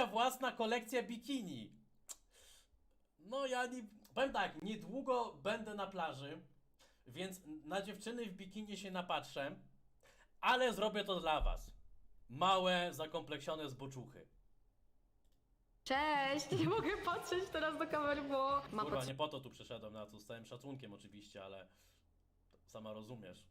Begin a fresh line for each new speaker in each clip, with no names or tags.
Moja własna kolekcja bikini. No ja nie... Powiem tak, niedługo będę na plaży, więc na dziewczyny w bikini się napatrzę, ale zrobię to dla was. Małe, zakompleksione zboczuchy.
Cześć! Nie mogę patrzeć teraz do kamery, bo mam
Kurwa, nie po to tu przyszedłem na to, z całym szacunkiem oczywiście, ale sama rozumiesz.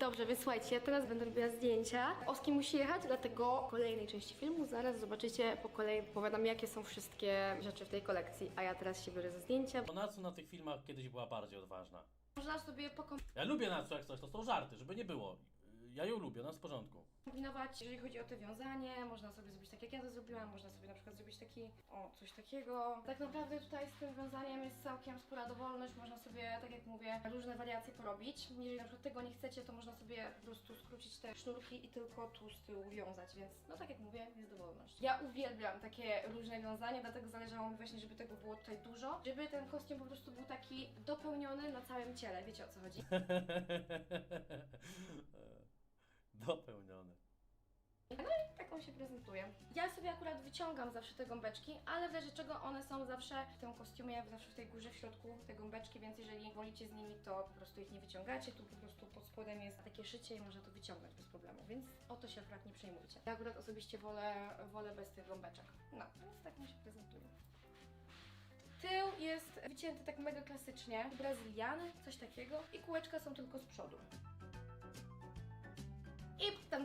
Dobrze, więc słuchajcie, ja teraz będę robiła zdjęcia. Oski musi jechać, dlatego w kolejnej części filmu zaraz zobaczycie po kolei, powiadam jakie są wszystkie rzeczy w tej kolekcji, a ja teraz się biorę za zdjęcia.
To Natsu na tych filmach kiedyś była bardziej odważna.
Można sobie
Ja lubię Natsu jak coś, to są żarty, żeby nie było. Ja ją lubię, jest w porządku.
pokombinować, jeżeli chodzi o to wiązanie, można sobie zrobić tak jak ja to zrobiłam, można sobie na przykład zrobić taki, o, coś takiego. Tak naprawdę tutaj z tym wiązaniem jest całkiem spora dowolność, można sobie, tak jak mówię, różne wariacje porobić. Jeżeli na przykład tego nie chcecie, to można sobie po prostu skrócić te sznurki i tylko tu z tyłu wiązać, więc no tak jak mówię, jest dowolność. Ja uwielbiam takie różne wiązania, dlatego zależało mi właśnie, żeby tego było tutaj dużo, żeby ten kostium po prostu był taki dopełniony na całym ciele, wiecie o co chodzi?
Dopełniony.
Tak on się prezentuje. Ja sobie akurat wyciągam zawsze te gąbeczki, ale w razie czego one są zawsze w tym kostiumie, zawsze w tej górze, w środku te gąbeczki, więc jeżeli wolicie z nimi, to po prostu ich nie wyciągacie. Tu po prostu pod spodem jest takie szycie i można to wyciągnąć bez problemu, więc o to się akurat nie przejmujcie. Ja akurat osobiście wolę, wolę bez tych gąbeczek. No, więc tak on się prezentuje. Tył jest wycięty tak mega klasycznie, brazyliany, coś takiego i kółeczka są tylko z przodu.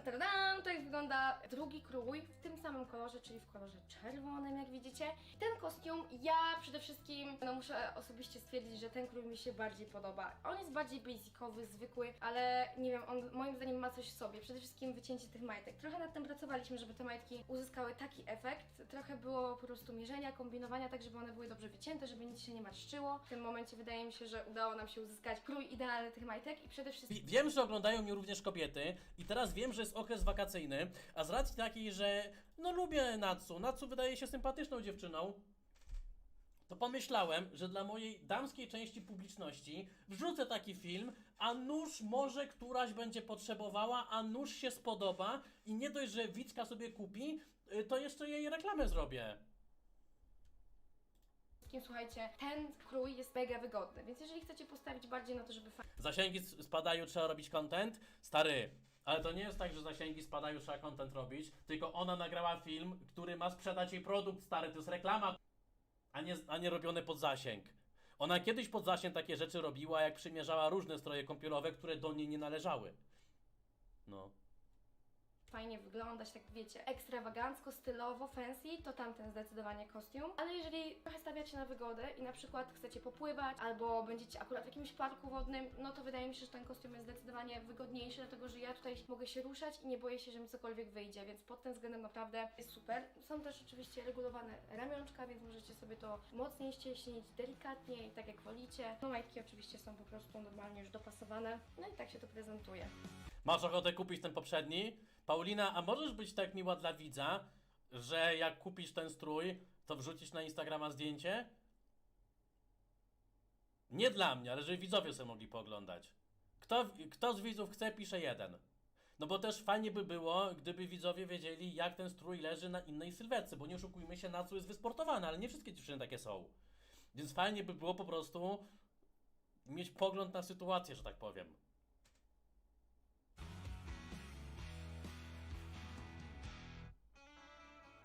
Tam, tam, tam, tak wygląda drugi krój w tym samym kolorze, czyli w kolorze czerwonym, jak widzicie. Ten kostium ja przede wszystkim, no muszę osobiście stwierdzić, że ten krój mi się bardziej podoba. On jest bardziej basicowy, zwykły, ale nie wiem, on moim zdaniem ma coś w sobie. Przede wszystkim wycięcie tych majtek. Trochę nad tym pracowaliśmy, żeby te majtki uzyskały taki efekt. Trochę było po prostu mierzenia, kombinowania, tak żeby one były dobrze wycięte, żeby nic się nie marszczyło. W tym momencie wydaje mi się, że udało nam się uzyskać krój idealny tych majtek i przede wszystkim...
Wi- Wiem, że oglądają mnie również kobiety i teraz wiem, że jest okres wakacyjny, a z racji takiej, że no lubię Natsu, Natsu wydaje się sympatyczną dziewczyną, to pomyślałem, że dla mojej damskiej części publiczności wrzucę taki film, a nuż może któraś będzie potrzebowała, a nuż się spodoba i nie dość, że Wicka sobie kupi, y, to jeszcze jej reklamę zrobię.
słuchajcie, ten krój jest mega wygodny, więc jeżeli chcecie postawić bardziej na to, żeby
Zasięgi spadają, trzeba robić content? Stary, ale to nie jest tak, że zasięgi spadają, trzeba content robić, tylko ona nagrała film, który ma sprzedać jej produkt, stary, to jest reklama, a nie, a nie robione pod zasięg. Ona kiedyś pod zasięg takie rzeczy robiła, jak przymierzała różne stroje kąpielowe, które do niej nie należały. No.
Fajnie wyglądać, tak wiecie, ekstrawagancko, stylowo, fancy, to tamten zdecydowanie kostium. Ale jeżeli trochę stawiacie na wygodę i na przykład chcecie popływać, albo będziecie akurat w jakimś parku wodnym, no to wydaje mi się, że ten kostium jest zdecydowanie wygodniejszy, dlatego że ja tutaj mogę się ruszać i nie boję się, że mi cokolwiek wyjdzie, więc pod tym względem naprawdę jest super. Są też oczywiście regulowane ramionczka, więc możecie sobie to mocniej ścieśnić, delikatnie i tak jak wolicie. No majtki oczywiście są po prostu normalnie już dopasowane, no i tak się to prezentuje.
Masz ochotę kupić ten poprzedni? Paulina, a możesz być tak miła dla widza, że jak kupisz ten strój, to wrzucisz na Instagrama zdjęcie? Nie dla mnie, ale żeby widzowie sobie mogli pooglądać. Kto, kto z widzów chce, pisze jeden. No bo też fajnie by było, gdyby widzowie wiedzieli, jak ten strój leży na innej sylwetce, bo nie oszukujmy się, na co jest wysportowane, ale nie wszystkie dziewczyny takie są. Więc fajnie by było po prostu mieć pogląd na sytuację, że tak powiem.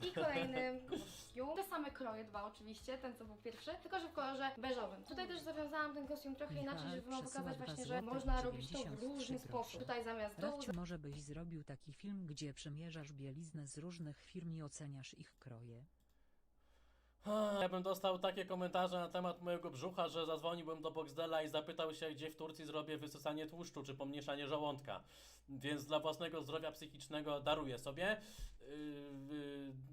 I kolejny kostium. Te same kroje dwa oczywiście, ten co był pierwszy, tylko że w kolorze beżowym. Tutaj też zawiązałam ten kostium trochę inaczej, żeby wam pokazać właśnie, że można robić to w
93
różny sposób. Tutaj zamiast dołu
Rafciu, może byś zrobił taki film, gdzie przymierzasz bieliznę z różnych firm i oceniasz ich kroje.
Ja bym dostał takie komentarze na temat mojego brzucha, że zadzwoniłbym do Boxdela i zapytał się, gdzie w Turcji zrobię wysysanie tłuszczu czy pomniejszanie żołądka. Więc dla własnego zdrowia psychicznego daruję sobie. Yy, yy.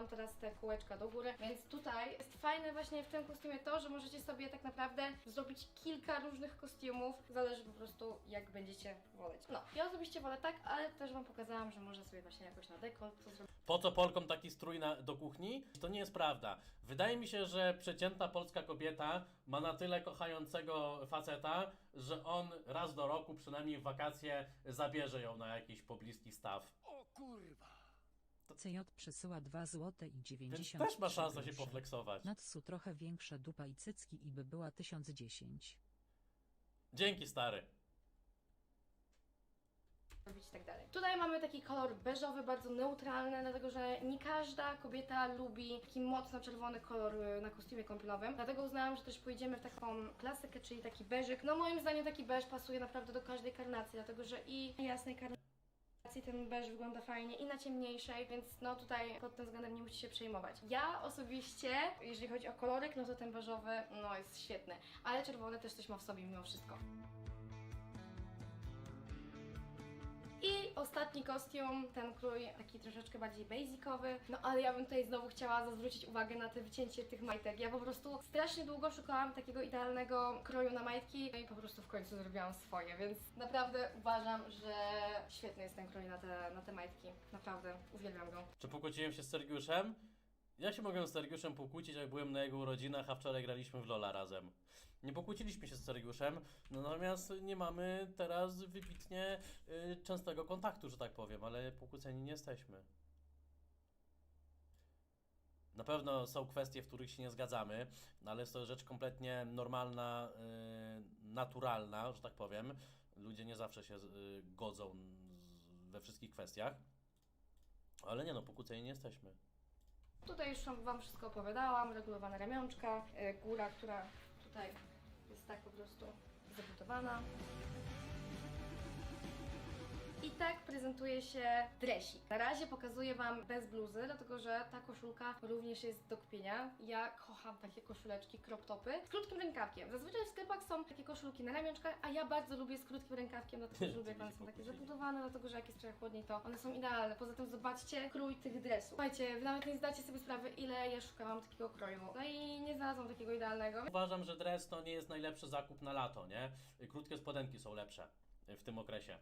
Zawiązałam teraz te kółeczka do góry, więc tutaj jest fajne właśnie w tym kostiumie to, że możecie sobie tak naprawdę zrobić kilka różnych kostiumów, zależy po prostu jak będziecie woleć. No, ja osobiście wolę tak, ale też wam pokazałam, że można sobie właśnie jakoś na dekolt to zrobić.
Po co Polkom taki strój na, do kuchni? To nie jest prawda. Wydaje mi się, że przeciętna polska kobieta ma na tyle kochającego faceta, że on raz do roku, przynajmniej w wakacje, zabierze ją na jakiś pobliski staw.
O kur...
CJ przesyła 2 zł i
Więc
90
też ma szansę się poflexować.
Natsu trochę większa dupa i cycki i by była 1010.
Dzięki, stary.
robić i tak dalej. Tutaj mamy taki kolor beżowy, bardzo neutralny, dlatego że nie każda kobieta lubi taki mocno czerwony kolor y, na kostiumie kąpielowym. Dlatego uznałam, że też pójdziemy w taką klasykę, czyli taki beżyk. No moim zdaniem taki beż pasuje naprawdę do każdej karnacji, dlatego że i jasnej karnacji ten beż wygląda fajnie i na ciemniejszej, więc no tutaj pod tym względem nie musicie się przejmować. Ja osobiście, jeżeli chodzi o koloryk, no to ten beżowy no jest świetny, ale czerwony też coś ma w sobie mimo wszystko. I ostatni kostium, ten krój taki troszeczkę bardziej basicowy, no ale ja bym tutaj znowu chciała zwrócić uwagę na te wycięcie tych majtek. Ja po prostu strasznie długo szukałam takiego idealnego kroju na majtki no i po prostu w końcu zrobiłam swoje, więc naprawdę uważam, że świetny jest ten krój na te, na te majtki. Naprawdę, uwielbiam go.
Czy pokłóciłem się z Sergiuszem? Ja się mogłem z Sergiuszem pokłócić, jak byłem na jego urodzinach, a wczoraj graliśmy w Lola razem. Nie pokłóciliśmy się z Sergiuszem, no natomiast nie mamy teraz wybitnie y, częstego kontaktu, że tak powiem, ale pokłóceni nie jesteśmy. Na pewno są kwestie, w których się nie zgadzamy, no ale jest to rzecz kompletnie normalna, y, naturalna, że tak powiem. Ludzie nie zawsze się y, godzą we wszystkich kwestiach. Ale nie no, pokłóceni nie jesteśmy.
Tutaj już Wam wszystko opowiadałam, regulowane ramionczka, y, góra, która tutaj jest tak po prostu zabudowana. I tak prezentuje się dresik. Na razie pokazuję Wam bez bluzy, dlatego że ta koszulka również jest do kupienia. Ja kocham takie koszuleczki, crop topy z krótkim rękawkiem. Zazwyczaj w sklepach są takie koszulki na ramionczkach, a ja bardzo lubię z krótkim rękawkiem, dlatego że lubię, jak one są takie zabudowane, dlatego że jak jest trochę chłodniej, to one są idealne. Poza tym zobaczcie krój tych dresów. Słuchajcie, Wy nawet nie zdacie sobie sprawy, ile ja szukałam takiego kroju. No i nie znalazłam takiego idealnego.
Uważam, że dres to nie jest najlepszy zakup na lato, nie? Krótkie spodenki są lepsze w tym okresie.